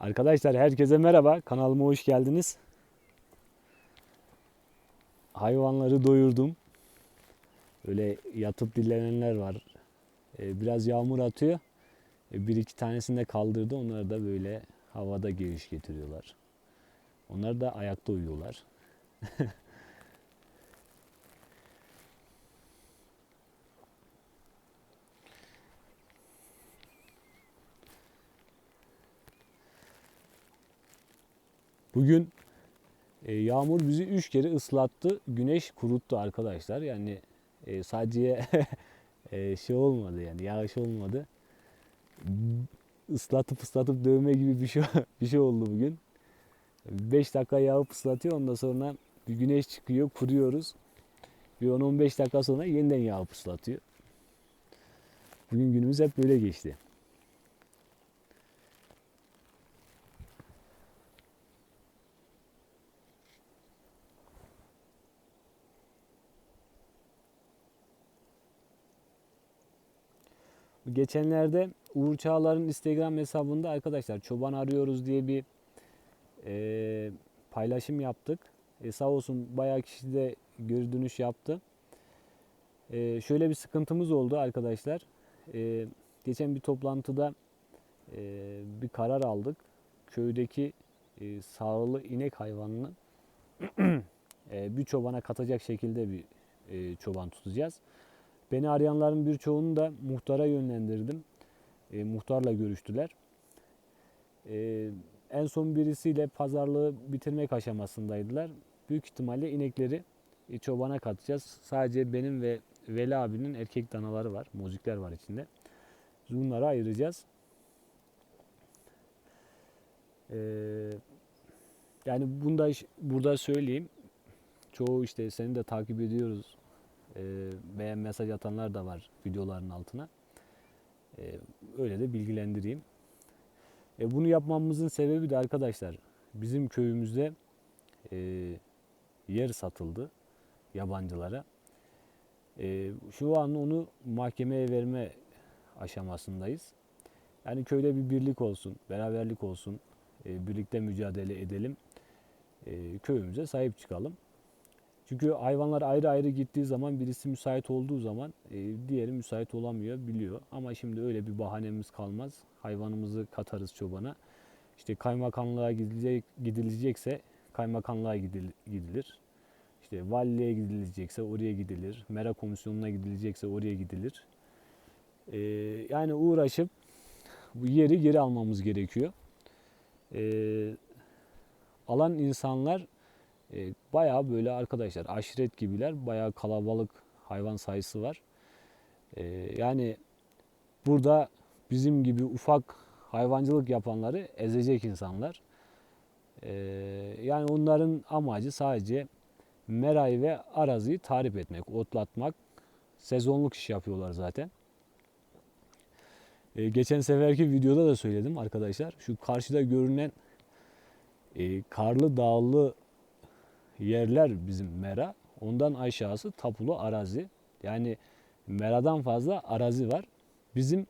Arkadaşlar herkese merhaba. Kanalıma hoş geldiniz. Hayvanları doyurdum. Öyle yatıp dinlenenler var. Ee, Biraz yağmur atıyor. Ee, Bir iki tanesini de kaldırdı. Onları da böyle havada geviş getiriyorlar. Onlar da ayakta uyuyorlar. Bugün e, yağmur bizi üç kere ıslattı. Güneş kuruttu arkadaşlar. Yani e, sadece e, şey olmadı yani yağış olmadı. Islatıp ıslatıp dövme gibi bir şey bir şey oldu bugün. 5 dakika yağıp ıslatıyor ondan sonra bir güneş çıkıyor kuruyoruz. Bir 10-15 dakika sonra yeniden yağıp ıslatıyor. Bugün günümüz hep böyle geçti. Geçenlerde Uğur Çağlar'ın Instagram hesabında arkadaşlar çoban arıyoruz diye bir e, paylaşım yaptık. E, sağ olsun bayağı kişi de geri dönüş yaptı. E, şöyle bir sıkıntımız oldu arkadaşlar. E, geçen bir toplantıda e, bir karar aldık. Köydeki e, sağlığı inek hayvanını e, bir çobana katacak şekilde bir e, çoban tutacağız. Beni arayanların birçoğunu da muhtara yönlendirdim. E, muhtarla görüştüler. E, en son birisiyle pazarlığı bitirmek aşamasındaydılar. Büyük ihtimalle inekleri e, çobana katacağız. Sadece benim ve Veli abinin erkek danaları var. Mozikler var içinde. Bunları ayıracağız. E, yani bunda burada söyleyeyim. Çoğu işte seni de takip ediyoruz e, beğen mesaj atanlar da var videoların altına. E, öyle de bilgilendireyim. E, bunu yapmamızın sebebi de arkadaşlar bizim köyümüzde e, yer satıldı yabancılara. E, şu an onu mahkemeye verme aşamasındayız. Yani köyde bir birlik olsun, beraberlik olsun, birlikte mücadele edelim, köyümüze sahip çıkalım. Çünkü hayvanlar ayrı ayrı gittiği zaman birisi müsait olduğu zaman e, diğeri müsait olamıyor, biliyor. Ama şimdi öyle bir bahanemiz kalmaz. Hayvanımızı katarız çobana. İşte kaymakamlığa gidilecek, gidilecekse kaymakamlığa gidil- gidilir. İşte valiliğe gidilecekse oraya gidilir. Mera komisyonuna gidilecekse oraya gidilir. E, yani uğraşıp bu yeri geri almamız gerekiyor. E, alan insanlar e, bayağı böyle arkadaşlar aşiret gibiler. Bayağı kalabalık hayvan sayısı var. E, yani burada bizim gibi ufak hayvancılık yapanları ezecek insanlar. E, yani onların amacı sadece merayı ve araziyi tahrip etmek, otlatmak. Sezonluk iş yapıyorlar zaten. E, geçen seferki videoda da söyledim arkadaşlar. Şu karşıda görünen e, karlı dağlı yerler bizim mera. Ondan aşağısı tapulu arazi. Yani meradan fazla arazi var. Bizim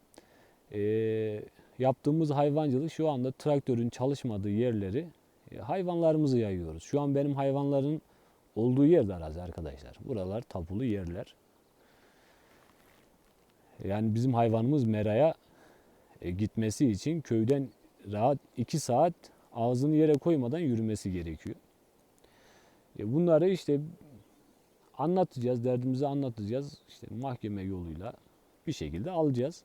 eee, yaptığımız hayvancılık şu anda traktörün çalışmadığı yerleri e, hayvanlarımızı yayıyoruz. Şu an benim hayvanların olduğu yer de arazi arkadaşlar. Buralar tapulu yerler. Yani bizim hayvanımız meraya e, gitmesi için köyden rahat 2 saat ağzını yere koymadan yürümesi gerekiyor. E bunları işte anlatacağız, derdimizi anlatacağız. İşte mahkeme yoluyla bir şekilde alacağız.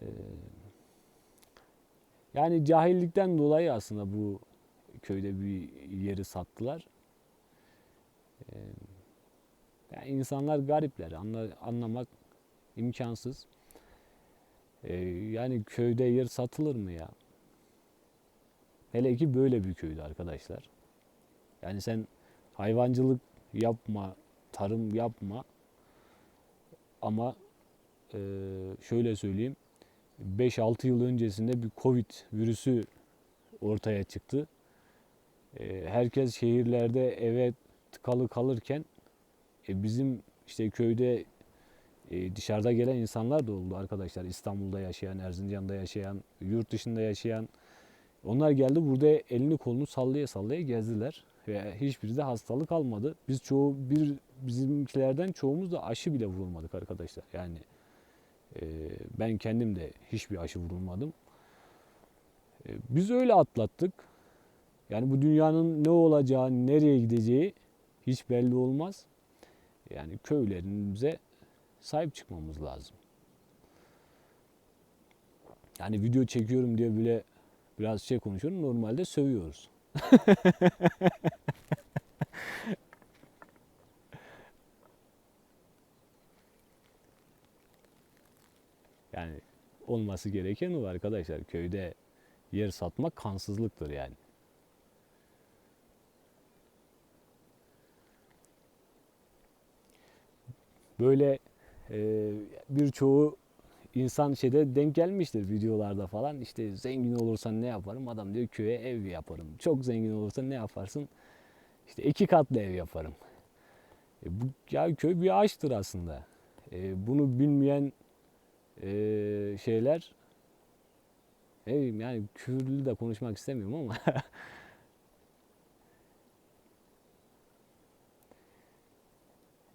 Ee, yani cahillikten dolayı aslında bu köyde bir yeri sattılar. Ee, yani insanlar garipler, anla- anlamak imkansız. Yani köyde yer satılır mı ya? Hele ki böyle bir köyde arkadaşlar. Yani sen hayvancılık yapma, tarım yapma ama e, şöyle söyleyeyim 5-6 yıl öncesinde bir Covid virüsü ortaya çıktı. E, herkes şehirlerde eve tıkalı kalırken e, bizim işte köyde dışarıda gelen insanlar da oldu arkadaşlar. İstanbul'da yaşayan, Erzincan'da yaşayan, yurt dışında yaşayan. Onlar geldi burada elini kolunu sallaya sallaya gezdiler. Ve hiçbiri de hastalık almadı. Biz çoğu bir bizimkilerden çoğumuz da aşı bile vurulmadık arkadaşlar. Yani e, ben kendim de hiçbir aşı vurulmadım. E, biz öyle atlattık. Yani bu dünyanın ne olacağı, nereye gideceği hiç belli olmaz. Yani köylerimize sahip çıkmamız lazım. Yani video çekiyorum diye bile biraz şey konuşuyorum. Normalde sövüyoruz. Yani olması gereken o arkadaşlar. Köyde yer satmak kansızlıktır yani. Böyle e, birçoğu insan şeyde denk gelmiştir videolarda falan. İşte zengin olursan ne yaparım? Adam diyor köye ev yaparım. Çok zengin olursan ne yaparsın? İşte iki katlı ev yaparım. E bu ya köy bir ağaçtır aslında. E, bunu bilmeyen e, şeyler ne yani küfürlü de konuşmak istemiyorum ama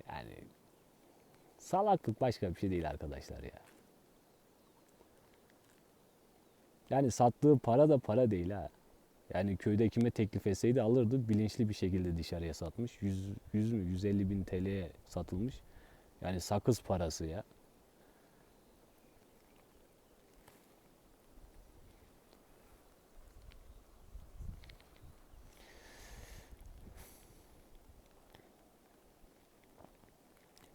yani salaklık başka bir şey değil arkadaşlar ya. Yani sattığı para da para değil ha. Yani köyde kime teklif etseydi alırdı. Bilinçli bir şekilde dışarıya satmış. 100, 100 mü 150 bin TL'ye satılmış. Yani sakız parası ya.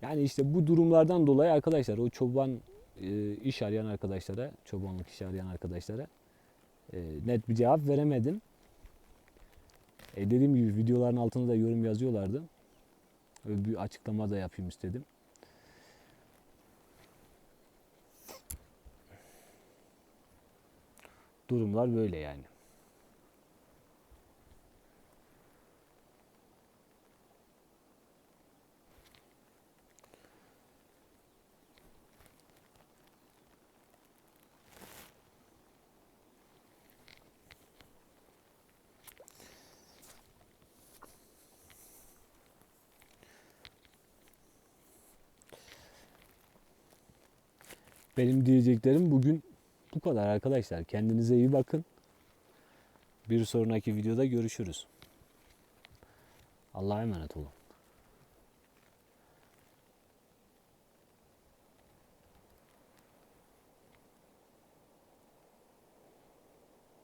Yani işte bu durumlardan dolayı arkadaşlar o çoban e, iş arayan arkadaşlara, çobanlık iş arayan arkadaşlara e, net bir cevap veremedim. E, dediğim gibi videoların altına da yorum yazıyorlardı. Ve bir açıklama da yapayım istedim. Durumlar böyle yani. Benim diyeceklerim bugün bu kadar arkadaşlar. Kendinize iyi bakın. Bir sonraki videoda görüşürüz. Allah'a emanet olun.